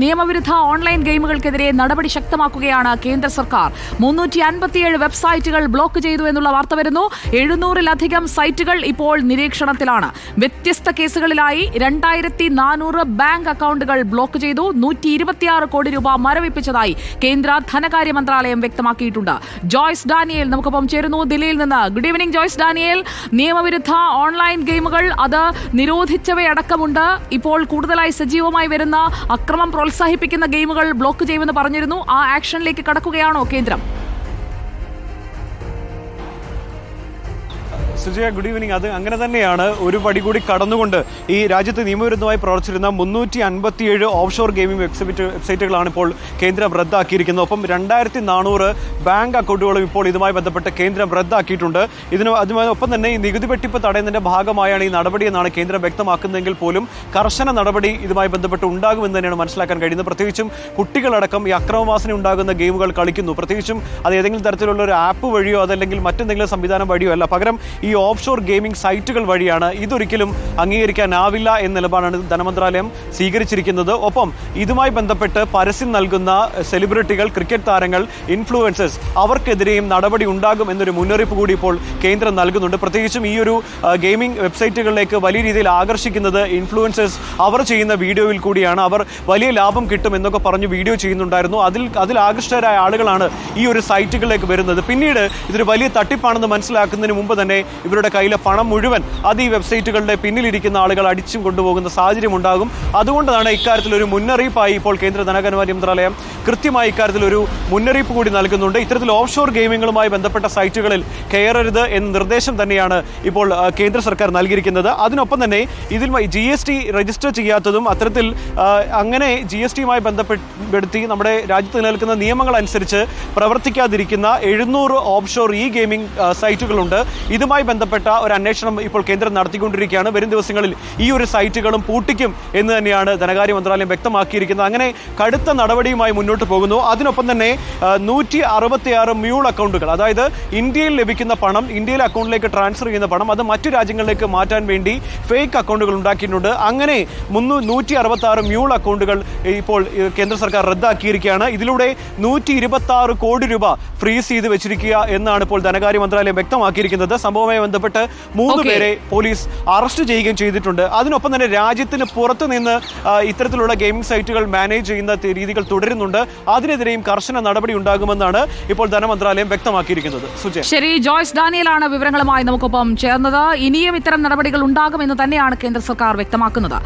നിയമവിരുദ്ധ ഓൺലൈൻ ഗെയിമുകൾക്കെതിരെ നടപടി ശക്തമാക്കുകയാണ് കേന്ദ്ര സർക്കാർ. മുന്നൂറ്റി അൻപത്തിയേഴ് വെബ്സൈറ്റുകൾ ബ്ലോക്ക് ചെയ്തു എന്നുള്ള വാർത്ത വരുന്നു. എഴുന്നൂറിലധികം സൈറ്റുകൾ ഇപ്പോൾ നിരീക്ഷണത്തിലാണ്. വ്യത്യസ്ത കേസുകളിലായി രണ്ടായിരത്തി നാനൂറ് ബാങ്ക് അക്കൗണ്ടുകൾ ബ്ലോക്ക് ചെയ്തു. നൂറ്റി ഇരുപത്തിയാറ് കോടി രൂപ മരവിപ്പിച്ചതായി കേന്ദ്ര ധനകാര്യ മന്ത്രാലയം വ്യക്തമാക്കിയിട്ടുണ്ട്. ജോയ്സ് ഡാനിയേൽ നമുക്കൊപ്പം ചേരുന്നു. ദില്ലിയിൽ നിന്ന് ഗുഡ് ഈവനിംഗ് ജോയ്സ് ഡാനിയേൽ. നിയമവിരുദ്ധ ഓൺലൈൻ ഗെയിമുകൾ അത് നിരോധിച്ചവയടക്കമുണ്ട്. ഇപ്പോൾ കൂടുതലായി സജീവമായി വരുന്ന അക്രമം പ്രോത്സാഹിപ്പിക്കുന്ന ഗെയിമുകൾ ബ്ലോക്ക് ചെയ്യുമെന്ന് പറഞ്ഞിരുന്നു. ആ ആക്ഷനിലേക്ക് കടക്കുകയാണോ കേന്ദ്രം? സുജയ ഗുഡ് ഈവനിങ് അത് അങ്ങനെ തന്നെയാണ്. ഒരു പടി കൂടി കടന്നുകൊണ്ട് ഈ രാജ്യത്ത് നിയമവിരുദ്ധമായി പ്രവർത്തിച്ചിരുന്ന മുന്നൂറ്റി അൻപത്തിയേഴ് ഓഫ്ഷോർ ഗെയിമിംഗ് വെബ്സൈറ്റ് വെബ്സൈറ്റുകളാണ് ഇപ്പോൾ കേന്ദ്രം റദ്ദാക്കിയിരിക്കുന്നത്. ഒപ്പം രണ്ടായിരത്തി നാനൂറ് ബാങ്ക് അക്കൗണ്ടുകളും ഇപ്പോൾ ഇതുമായി ബന്ധപ്പെട്ട് കേന്ദ്രം റദ്ദാക്കിയിട്ടുണ്ട്. ഇതിന് അതുമായി ഒപ്പം തന്നെ ഈ നികുതി വെട്ടിപ്പ് തടയുന്നതിന്റെ ഭാഗമായാണ് ഈ നടപടി എന്നാണ് കേന്ദ്രം വ്യക്തമാക്കുന്നതെങ്കിൽ പോലും കർശന നടപടി ഇതുമായി ബന്ധപ്പെട്ട് ഉണ്ടാകുമെന്ന് തന്നെയാണ് മനസ്സിലാക്കാൻ കഴിയുന്നത്. പ്രത്യേകിച്ചും കുട്ടികളടക്കം ഈ അക്രമവാസന ഉണ്ടാകുന്ന ഗെയിമുകൾ കളിക്കുന്നു. പ്രത്യേകിച്ചും അത് ഏതെങ്കിലും തരത്തിലുള്ള ഒരു ആപ്പ് വഴിയോ അതല്ലെങ്കിൽ മറ്റെന്തെങ്കിലും സംവിധാനം വഴിയോ അല്ല. പകരം ഈ ഓഫ്ഷോർ ഗെയിമിംഗ് സൈറ്റുകൾ വഴിയാണ് ഇതൊരിക്കലും അംഗീകരിക്കാനാവില്ല എന്ന നിലപാടാണ് ധനമന്ത്രാലയം സ്വീകരിച്ചിരിക്കുന്നത്. ഒപ്പം ഇതുമായി ബന്ധപ്പെട്ട് പരസ്യം നൽകുന്ന സെലിബ്രിറ്റികൾ ക്രിക്കറ്റ് താരങ്ങൾ ഇൻഫ്ലുവൻസേഴ്സ് അവർക്കെതിരെയും നടപടി ഉണ്ടാകും എന്നൊരു മുന്നറിയിപ്പ് കൂടി ഇപ്പോൾ കേന്ദ്രം നൽകുന്നുണ്ട്. പ്രത്യേകിച്ചും ഈ ഒരു ഗെയിമിംഗ് വെബ്സൈറ്റുകളിലേക്ക് വലിയ രീതിയിൽ ആകർഷിക്കുന്നത് ഇൻഫ്ലുവൻസേഴ്സ് അവർ ചെയ്യുന്ന വീഡിയോയിൽ കൂടിയാണ്. അവർ വലിയ ലാഭം കിട്ടും എന്നൊക്കെ പറഞ്ഞ് വീഡിയോ ചെയ്യുന്നുണ്ടായിരുന്നു. അതിൽ അതിൽ ആകൃഷ്ടരായ ആളുകളാണ് ഈ ഒരു സൈറ്റുകളിലേക്ക് വരുന്നത്. പിന്നീട് ഇതൊരു വലിയ തട്ടിപ്പാണെന്ന് മനസ്സിലാക്കുന്നതിന് മുമ്പ് തന്നെ ഇവരുടെ കയ്യിലെ പണം മുഴുവൻ അത് ഈ വെബ്സൈറ്റുകളുടെ പിന്നിലിരിക്കുന്ന ആളുകൾ അടിച്ചും കൊണ്ടുപോകുന്ന സാഹചര്യം ഉണ്ടാകും അതുകൊണ്ടാണ് ഇക്കാര്യത്തിൽ ഒരു മുന്നറിയിപ്പായി ഇപ്പോൾ കേന്ദ്ര ധനകാര്യ മന്ത്രാലയം കൃത്യമായി ഇക്കാര്യത്തിൽ ഒരു മുന്നറിയിപ്പ് കൂടി നൽകുന്നുണ്ട്. ഇത്തരത്തിൽ ഓഫ്ഷോർ ഗെയിമിങ്ങുമായി ബന്ധപ്പെട്ട സൈറ്റുകളിൽ കയറരുത് എന്ന നിർദ്ദേശം തന്നെയാണ് ഇപ്പോൾ കേന്ദ്ര സർക്കാർ നൽകിയിരിക്കുന്നത്. അതിനൊപ്പം തന്നെ ഇതിൽ ജി എസ് ടി രജിസ്റ്റർ ചെയ്യാത്തതും അത്തരത്തിൽ അങ്ങനെ ജി എസ് ടിയുമായി ബന്ധപ്പെടുത്തി നമ്മുടെ രാജ്യത്ത് നിലനിൽക്കുന്ന നിയമങ്ങൾ അനുസരിച്ച് പ്രവർത്തിക്കാതിരിക്കുന്ന എഴുന്നൂറ് ഓഫ്ഷോർ ഇ ഗെയിമിംഗ് സൈറ്റുകളുണ്ട്. ഇതുമായി ബന്ധപ്പെട്ട ഒരു അന്വേഷണം ഇപ്പോൾ കേന്ദ്രം നടത്തിക്കൊണ്ടിരിക്കുകയാണ്. വരും ദിവസങ്ങളിൽ ഈ ഒരു സൈറ്റുകളും പൂട്ടിക്കും എന്ന് തന്നെയാണ് ധനകാര്യ മന്ത്രാലയം വ്യക്തമാക്കിയിരിക്കുന്നത്. അങ്ങനെ കടുത്ത നടപടിയുമായി മുന്നോട്ട് പോകുന്നു. അതിനൊപ്പം തന്നെ നൂറ്റി അറുപത്തിയാറ് മ്യൂൾ അക്കൗണ്ടുകൾ അതായത് ഇന്ത്യയിൽ ലഭിക്കുന്ന പണം ഇന്ത്യയിലെ അക്കൗണ്ടിലേക്ക് ട്രാൻസ്ഫർ ചെയ്യുന്ന പണം അത് മറ്റു രാജ്യങ്ങളിലേക്ക് മാറ്റാൻ വേണ്ടി ഫേക്ക് അക്കൗണ്ടുകൾ ഉണ്ടാക്കിയിട്ടുണ്ട്. അങ്ങനെ മുന്നൂ നൂറ്റി അറുപത്തി ആറ് മ്യൂൾ അക്കൗണ്ടുകൾ ഇപ്പോൾ കേന്ദ്ര സർക്കാർ റദ്ദാക്കിയിരിക്കുകയാണ്. ഇതിലൂടെ നൂറ്റി ഇരുപത്തി ആറ് കോടി രൂപ ഫ്രീസ് ചെയ്ത് വെച്ചിരിക്കുക എന്നാണ് ഇപ്പോൾ ധനകാര്യ മന്ത്രാലയം വ്യക്തമാക്കിയിരിക്കുന്നത്. സംഭവവുമായി ബന്ധപ്പെട്ട് മൂന്ന് പേരെ പോലീസ് അറസ്റ്റ് ചെയ്യുകയും ചെയ്തിട്ടുണ്ട്. അതിനൊപ്പം തന്നെ രാജ്യത്തിന് പുറത്തു നിന്ന് ഇത്തരത്തിലുള്ള ഗെയിമിംഗ് സൈറ്റുകൾ മാനേജ് ചെയ്യുന്ന രീതികൾ തുടരുന്നുണ്ട്. അതിനെതിരെയും കർശന നടപടി ഉണ്ടാകുമെന്നാണ് ഇപ്പോൾ ധനമന്ത്രാലയം വ്യക്തമാക്കിയിരിക്കുന്നത്. സുജയ. ശരി ജോയ്സ് ഡാനിയലാണ് വിവരങ്ങളുമായി നമുക്കൊപ്പം ചേർന്നത്. ഇനിയും ഇത്തരം നടപടികൾ ഉണ്ടാകുമെന്ന് തന്നെയാണ് കേന്ദ്ര സർക്കാർ വ്യക്തമാക്കുന്നത്.